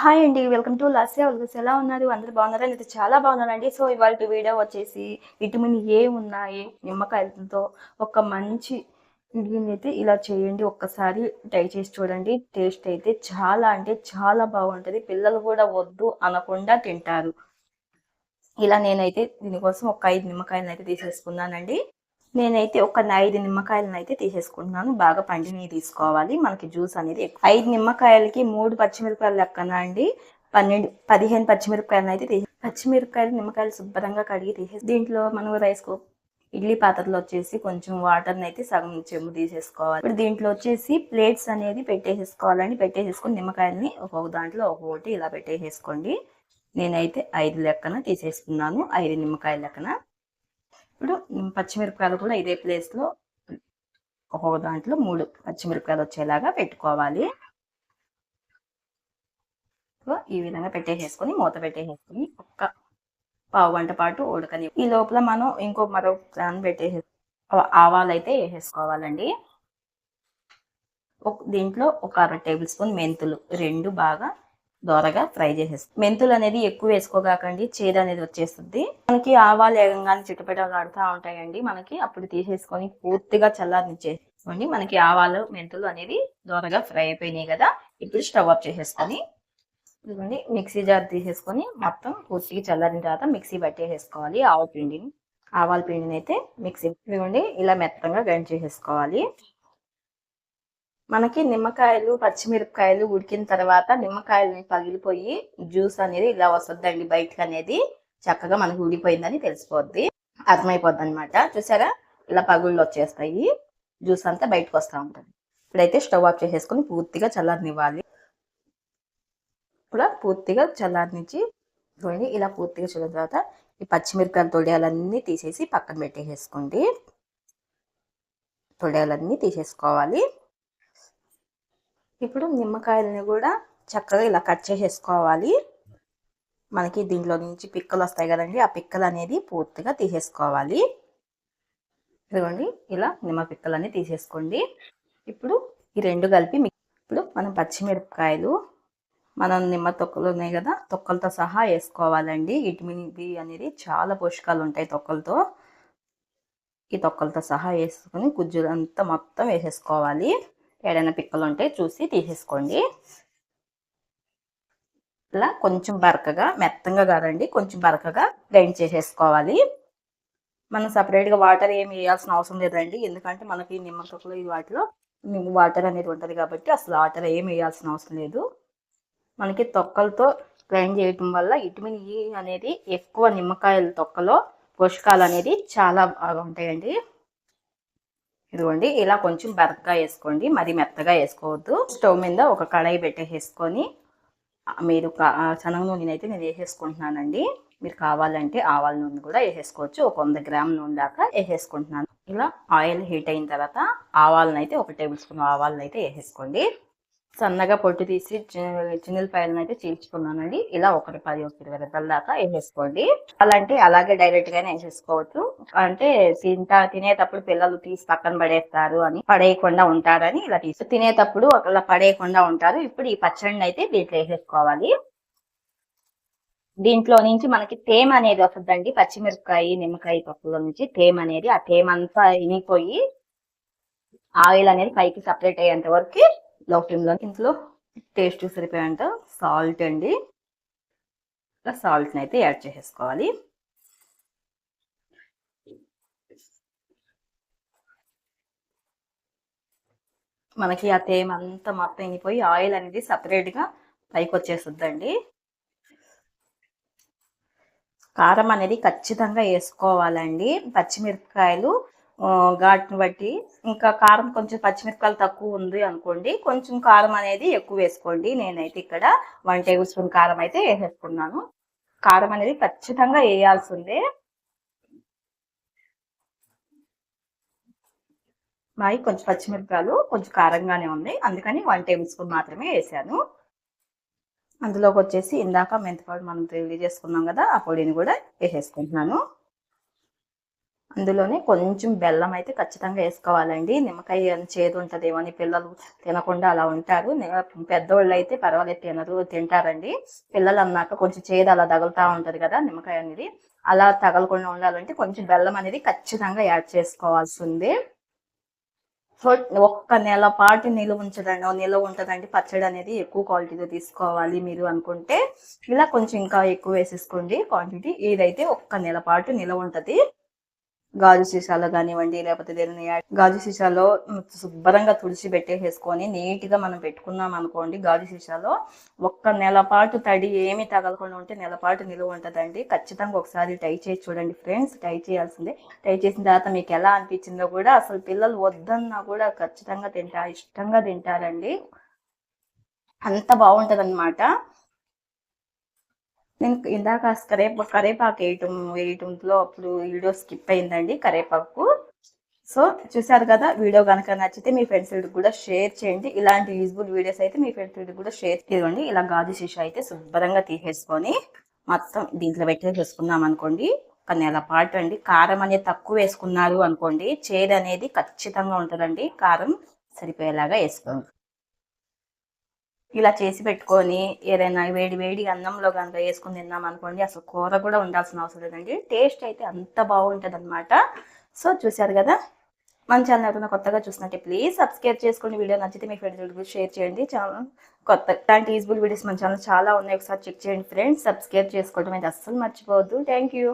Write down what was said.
Hi అండి welcome to Lasya welcomes ఎలా ఉన్నారు? అందరు బాగున్నారా? నేను చాలా బాగున్నానండి. సో ఇవాళ వీడియో వచ్చేసి విటమిన్ ఏ ఉన్నాయి నిమ్మకాయలతో. ఒక మంచి అయితే ఇలా చేయండి. ఒక్కసారి ట్రై చేసి చూడండి. టేస్ట్ అయితే చాలా అంటే చాలా బాగుంటుంది. పిల్లలు కూడా వద్దు అనకుండా తింటారు. ఇలా నేనైతే దీనికోసం ఒక ఐదు నిమ్మకాయలు అయితే తీసేసుకున్నానండి. నేనైతే ఒక ఐదు నిమ్మకాయలను అయితే తీసేసుకుంటున్నాను. బాగా పండినవి తీసుకోవాలి. మనకి జ్యూస్ అనేది ఎక్కువ. ఐదు నిమ్మకాయలకి మూడు పచ్చిమిరపకాయలు లెక్కన అండి? పన్నెండు పదిహేను పచ్చిమిరపకాయలను అయితే తీసే పచ్చిమిరపకాయలు నిమ్మకాయలు శుభ్రంగా కడిగి తీసేసి దీంట్లో మనం రైస్ ఇడ్లీ పాత్రలో వచ్చేసి కొంచెం వాటర్ని అయితే సగం చెమ్ము తీసేసుకోవాలి. ఇప్పుడు దీంట్లో వచ్చేసి ప్లేట్స్ అనేది పెట్టేసేసుకోవాలండి. పెట్టేసేసుకొని నిమ్మకాయలని ఒక్కొక్క దాంట్లో ఒక్కొక్కటి ఇలా పెట్టేసేసుకోండి. నేనైతే ఐదు లెక్కన తీసేసుకున్నాను. ఐదు నిమ్మకాయల లెక్కన. ఇప్పుడు పచ్చిమిరపకాయలు కూడా ఇదే ప్లేస్లో ఒక్కొక్క దాంట్లో మూడు పచ్చిమిరపకాయలు వచ్చేలాగా పెట్టుకోవాలి. ఈ విధంగా పెట్టేసేసుకొని మూత పెట్టేసేసుకొని ఒక్క పావు గంట పాటు ఉడకని ఈ లోపల మనం ఇంకో మరో ప్లాన్ పెట్టేసే ఆవాలు అయితే వేసేసుకోవాలండి. ఒక దీంట్లో ఒక అర టేబుల్ స్పూన్ మెంతులు రెండు బాగా దోరగా ఫ్రై చేసేస్తాం. మెంతులు అనేది ఎక్కువ వేసుకోగాకండి చేదు అనేది వచ్చేస్తుంది. మనకి ఆవాలు ఏగంగానే చిట్టుపెట్టలు ఆడుతూ ఉంటాయండి. మనకి అప్పుడు తీసేసుకొని పూర్తిగా చల్లారనిచ్చేసుకోండి. మనకి ఆవాలు మెంతులు అనేది దోరగా ఫ్రై అయిపోయినాయి కదా. ఇప్పుడు స్టవ్ ఆఫ్ చేసేసుకొని ఇదిగోండి మిక్సీ జార్ తీసేసుకొని మొత్తం పూర్తిగా చల్లారిన తర్వాత మిక్సీ పట్టేసేసుకోవాలి. ఆవ పిండిని ఆవాల పిండిని అయితే మిక్సీ ఇదిగోండి ఇలా మెత్తంగా గ్రైండ్ చేసేసుకోవాలి. మనకి నిమ్మకాయలు పచ్చిమిరపకాయలు ఉడికిన తర్వాత నిమ్మకాయలని పగిలిపోయి జ్యూస్ అనేది ఇలా వస్తుందండి బయటకు అనేది చక్కగా మనకి ఉడిపోయిందని తెలిసిపోద్ది. అర్థమైపోద్ది అనమాట చూసారా? ఇలా పగుళ్ళు వచ్చేస్తాయి. జ్యూస్ అంతా బయటకు వస్తూ ఉంటుంది. ఇప్పుడైతే స్టవ్ ఆఫ్ చేసేసుకొని పూర్తిగా చల్లారనివ్వాలి. ఇప్పుడు పూర్తిగా చల్లారనిచ్చి చూడండి ఇలా పూర్తిగా చూసిన తర్వాత ఈ పచ్చిమిరపకాయల తొడియాలన్నీ తీసేసి పక్కన పెట్టేసేసుకోండి. తొడియాలన్నీ తీసేసుకోవాలి. ఇప్పుడు నిమ్మకాయలని కూడా చక్కగా ఇలా కట్ చేసేసుకోవాలి. మనకి దీంట్లో నుంచి పిక్కలు వస్తాయి కదండి ఆ పిక్కలు అనేది పూర్తిగా తీసేసుకోవాలి. ఇదిగోండి ఇలా నిమ్మ పిక్కలన్నీ తీసేసుకోండి. ఇప్పుడు ఈ రెండు కలిపి ఇప్పుడు మనం పచ్చిమిరపకాయలు మనం నిమ్మ తొక్కలు ఉన్నాయి కదా తొక్కలతో సహా వేసుకోవాలండి. విటమిన్ బి అనేది చాలా పోషకాలు ఉంటాయి తొక్కలతో. ఈ తొక్కలతో సహా వేసుకొని గుజ్జులంతా మొత్తం వేసేసుకోవాలి. ఏడైనా పిక్కలు ఉంటే చూసి తీసేసుకోండి. ఇలా కొంచెం బరకగా మెత్తంగా కాదండి కొంచెం బరకగా గ్రైండ్ చేసేసుకోవాలి. మనం సపరేట్గా వాటర్ ఏమి వేయాల్సిన అవసరం లేదండి. ఎందుకంటే మనకి నిమ్మకాయలు ఈ వాటిలో వాటర్ అనేది ఉంటుంది కాబట్టి అసలు వాటర్ ఏమి వేయాల్సిన అవసరం లేదు. మనకి తొక్కలతో గ్రైండ్ చేయటం వల్ల విటమిన్ ఈ అనేది ఎక్కువ నిమ్మకాయల తొక్కలో పోషకాలు అనేది చాలా బాగా ఉంటాయండి. ఇదిగోండి ఇలా కొంచెం బరకగా వేసుకోండి. మరి మెత్తగా వేసుకోవద్దు. స్టవ్ మీద ఒక కడాయి పెట్టేసుకొని మీరు శనగ నూనె అయితే నేను వేసేసుకుంటున్నానండి. మీరు కావాలంటే ఆవాల నూనె కూడా వేసేసుకోవచ్చు. ఒక వంద గ్రాముల నూనె దాకా వేసేసుకుంటున్నాను. ఇలా ఆయిల్ హీట్ అయిన తర్వాత ఆవాలను అయితే ఒక టేబుల్ స్పూన్ ఆవాలను అయితే వేసేసుకోండి. సన్నగా పొట్టు తీసి చిన్నపాయలను అయితే చీల్చుకున్నానండి. ఇలా ఒకటి పది ఒక ఇరవై రూపాయల దాకా వేసేసుకోండి. అలాంటి అలాగే డైరెక్ట్ గానే వేసేసుకోవచ్చు. అంటే తింటా తినేటప్పుడు పిల్లలు తీసి పక్కన పడేస్తారు అని పడేయకుండా ఉంటారని ఇలా తీసి తినేటప్పుడు అలా పడేయకుండా ఉంటారు ఇప్పుడు ఈ పచ్చడిని అయితే దీంట్లో వేసేసుకోవాలి. దీంట్లో నుంచి మనకి తేమ అనేది వస్తుందండి. పచ్చిమిరపకాయ నిమ్మకాయ పప్పుల నుంచి తేమ అనేది ఆ తేమ అంతా ఇనిపోయి ఆయిల్ అనేది పైకి సపరేట్ అయ్యేంత వరకు లో ఫ్లేమ్లో ఇంట్లో టేస్ట్ సరిపోయేంత సాల్ట్ అండి. ఇలా సాల్ట్ని అయితే యాడ్ చేసేసుకోవాలి. మనకి ఆ తేమ అంతా మొత్తం అయిపోయి ఆయిల్ అనేది సపరేట్గా పైకి వచ్చేస్తుందండి. కారం అనేది ఖచ్చితంగా వేసుకోవాలండి. పచ్చిమిరపకాయలు ఘాట్ని బట్టి. ఇంకా కారం కొంచెం పచ్చిమిరపకాయలు తక్కువ ఉంది అనుకోండి. కొంచెం కారం అనేది ఎక్కువ వేసుకోండి. నేనైతే ఇక్కడ వన్ టేబుల్ స్పూన్ కారం అయితే వేసేసుకున్నాను. కారం అనేది ఖచ్చితంగా వేయాల్సిందే. మావి కొంచెం పచ్చిమిరపకాయలు కొంచెం కారంగానే ఉంది. అందుకని వన్ టేబుల్ స్పూన్ మాత్రమే వేసాను. అందులోకి వచ్చేసి ఇందాక మెంతిపాడు మనం రెడీ చేసుకున్నాం కదా ఆ పొడిని కూడా వేసేసుకుంటున్నాను. అందులోనే కొంచెం బెల్లం అయితే ఖచ్చితంగా వేసుకోవాలండి. నిమ్మకాయ అని చేదు ఉంటుందేమో అని పిల్లలు తినకుండా అలా ఉంటారు. పెద్దవాళ్ళు అయితే పర్వాలేదు తినరు తింటారండి. పిల్లలు అన్నాక కొంచెం చేదు అలా తగులుతూ ఉంటుంది కదా నిమ్మకాయ అనేది. అలా తగలకుండా ఉండాలంటే కొంచెం బెల్లం అనేది ఖచ్చితంగా యాడ్ చేసుకోవాల్సి ఉంది సో ఒక్క నెల పాటు నిలువ ఉంచదండి. నిలువ ఉంటుందండి పచ్చడి అనేది ఎక్కువ క్వాలిటీతో తీసుకోవాలి మీరు అనుకుంటే. ఇలా కొంచెం ఇంకా ఎక్కువ వేసేసుకోండి క్వాంటిటీ. ఇదైతే ఒక్క నెల పాటు నిలువ ఉంటుంది గాజు సీసాలో కానివ్వండి లేకపోతే దేని గాజు సీసాలో శుభ్రంగా తుడిచి పెట్టేసేసుకొని నీట్గా మనం పెట్టుకున్నాం అనుకోండి గాజు సీసాలో ఒక్క నెల పాటు తడి ఏమీ తగలకుండా ఉంటే నెల పాటు నిలువ ఉంటుందండి. ఖచ్చితంగా ఒకసారి టై చేసి చూడండి ఫ్రెండ్స్ టై చేయాల్సిందే. ట్రై చేసిన తర్వాత మీకు ఎలా అనిపించిందో కూడా అసలు పిల్లలు వద్దన్నా కూడా ఖచ్చితంగా తింటారు ఇష్టంగా తింటారండి. అంత బాగుంటది అనమాట నేను ఇందాక కరేపా కరేపాకు వేయటం వేయటంలో అప్పుడు వీడియో స్కిప్ అయిందండి కరేపాకు. సో చూసారు కదా వీడియో కనుక నచ్చితే మీ ఫ్రెండ్స్ కూడా షేర్ చేయండి. ఇలాంటి యూజ్ఫుల్ వీడియోస్ అయితే మీ ఫ్రెండ్స్ కూడా షేర్ చేయండి. ఇలా గాజు శిష అయితే శుభ్రంగా తీసేసుకొని మొత్తం దీంట్లో పెట్టి చూసుకున్నాం అనుకోండి. ఒక నెల పాటు అండి. కారం అనేది తక్కువ వేసుకున్నారు అనుకోండి చేదు అనేది ఖచ్చితంగా ఉంటుందండి. కారం సరిపోయేలాగా వేసుకోండి. ఇలా చేసి పెట్టుకొని ఏదైనా వేడి వేడి అన్నంలో కనుక వేసుకుని తిన్నాం అనుకోండి అసలు కూర కూడా ఉండాల్సిన అవసరం లేదండి. టేస్ట్ అయితే అంత బాగుంటుంది అనమాట సో చూసారు కదా? మన ఛానల్ ఎవరైనా కొత్తగా చూసినట్టే ప్లీజ్ సబ్స్క్రైబ్ చేసుకోండి. వీడియో నచ్చితే మీ ఫ్రెండ్స్ షేర్ చేయండి. చాలా కొత్త ఇలాంటి యూజ్బుల్ వీడియోస్ మన ఛానల్ చాలా ఉన్నాయి. ఒకసారి చెక్ చేయండి ఫ్రెండ్స్. సబ్స్క్రైబ్ చేసుకోవడం అయితే అస్సలు మర్చిపోవద్దు. Thank you.